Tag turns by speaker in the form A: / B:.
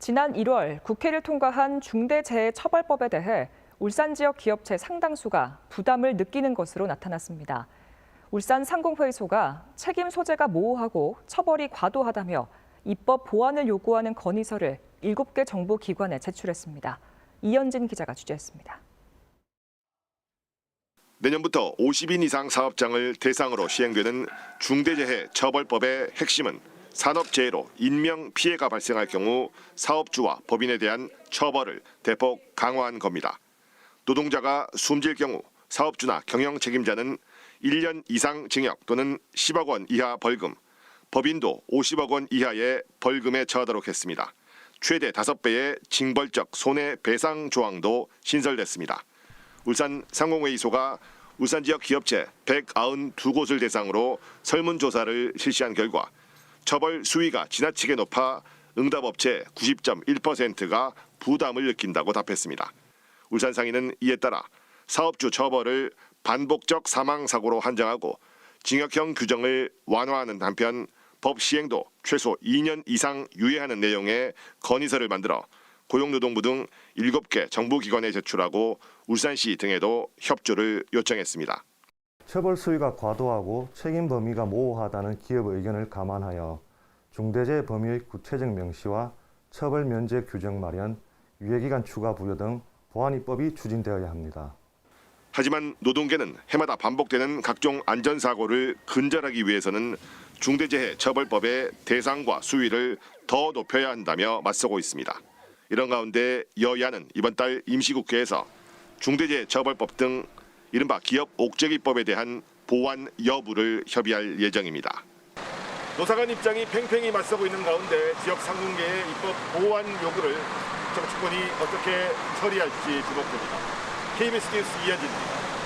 A: 지난 1월 국회를 통과한 중대재해처벌법에 대해 울산 지역 기업체 상당수가 부담을 느끼는 것으로 나타났습니다. 울산 상공회의소가 책임 소재가 모호하고 처벌이 과도하다며 입법 보완을 요구하는 건의서를 7개 정부 기관에 제출했습니다. 이현진 기자가 취재했습니다.
B: 내년부터 50인 이상 사업장을 대상으로 시행되는 중대재해처벌법의 핵심은 산업재해로 인명 피해가 발생할 경우 사업주와 법인에 대한 처벌을 대폭 강화한 겁니다. 노동자가 숨질 경우 사업주나 경영 책임자는 1년 이상 징역 또는 10억 원 이하 벌금, 법인도 50억 원 이하의 벌금에 처하도록 했습니다. 최대 5배의 징벌적 손해배상 조항도 신설됐습니다. 울산 상공회의소가 울산 지역 기업체 192곳을 대상으로 설문조사를 실시한 결과 처벌 수위가 지나치게 높아 응답업체 90.1%가 부담을 느낀다고 답했습니다. 울산 상인은 이에 따라 사업주 처벌을 반복적 사망 사고로 한정하고 징역형 규정을 완화하는 한편 법 시행도 최소 2년 이상 유예하는 내용의 건의서를 만들어 고용노동부 등 7개 정부기관에 제출하고 울산시 등에도 협조를 요청했습니다.
C: 처벌 수위가 과도하고 책임 범위가 모호하다는 기업의 의견을 감안하여 중대재해 범위의 구체적 명시와 처벌 면제 규정 마련, 유예기간 추가 부여 등 보안 입법이 추진되어야 합니다.
B: 하지만 노동계는 해마다 반복되는 각종 안전사고를 근절하기 위해서는 중대재해처벌법의 대상과 수위를 더 높여야 한다며 맞서고 있습니다. 이런 가운데 여야는 이번 달 임시국회에서 중대재해처벌법 등 이른바 기업 옥죄기법에 대한 보완 여부를 협의할 예정입니다. 노사간 입장이 팽팽히 맞서고 있는 가운데 지역 상공계의 입법 보완 요구를 정치권이 어떻게 처리할지 주목됩니다. KBS 뉴스 이현진입니다.